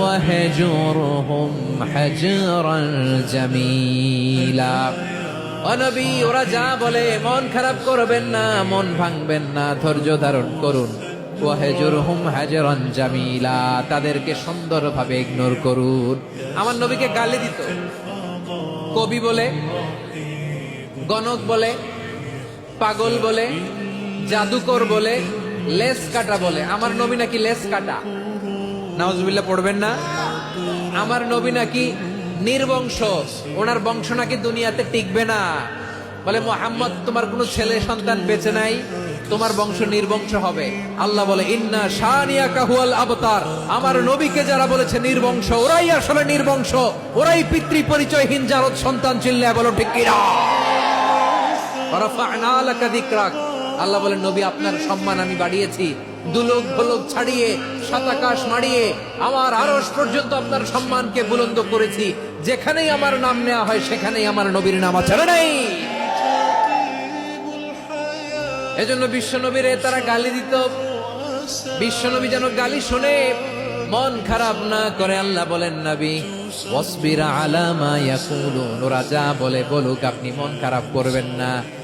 ওয়াহজুরহুম হাজরান জামিলা অনবী ওরা যা বলে, মন খারাপ করবেন না, মন ভাঙবেন না, ধৈর্য ধারণ করুন। ওয়াহজুরহুম হাজরান জামিলা, তাদেরকে সুন্দরভাবে ইগনোর করুন। আমার নবীকে গালি দিত। কবি বলে, গণক বলে, পাগল বলে, জাদুকর বলে লেস কাটা বলে। আমার নবী নাকি লেস কাটা। নাওজবিল্লাহ পড়বেন না? আমার নবী নাকি নির্বংশ। ওনার বংশ নাকি দুনিয়াতে টিকবে না। বলে, মোহাম্মদ, তোমার কোনো ছেলে সন্তান বেঁচে নাই। তোমার বংশ নির্বংশ হবে। আল্লাহ বলে, ইন্না কাহুয়াল আবতার। আমার নবীকে যারা বলেছে নির্বংশ, ওরাই আসলে নির্বংশ। ওরাই পিতৃ পরিচয়হীন জারদ সন্তান চিল্লা বলো, ঠিক আল্লাহ বলে, নবী, আপনার সম্মান আমি বাড়িয়েছি। দুলোক ভোলক ছাড়িয়ে, সাতাকাশ মারিয়ে, আমার আরস পর্যন্ত আপনার সম্মানকে বুলন্দ করেছি। যেখানেই আমার নাম নেওয়া হয়, সেখানেই আমার নবীর নাম আছে। নাই! এজন্য বিশ্ব নবীরে তারা গালি দিত। বিশ্ব নবী যেন গালি শুনে। মন খারাপ না করে আল্লাহ বলেন, নবী, ওয়াসবিরা আলামা ইয়াকুলুন। যা বলে বলুক, আপনি মন খারাপ করবেন না।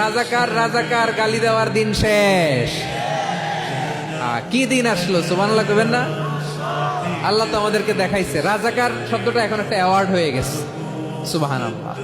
রাজাকার রাজাকার, গালি দেওয়ার দিন শেষ। কি দিন আসলো? সুবহানাল্লাহ কবেন না? আল্লাহ তো আমাদেরকে দেখাইছে। রাজাকার শব্দটা এখন একটা অ্যাওয়ার্ড হয়ে গেছে। সুবহানাল্লাহ।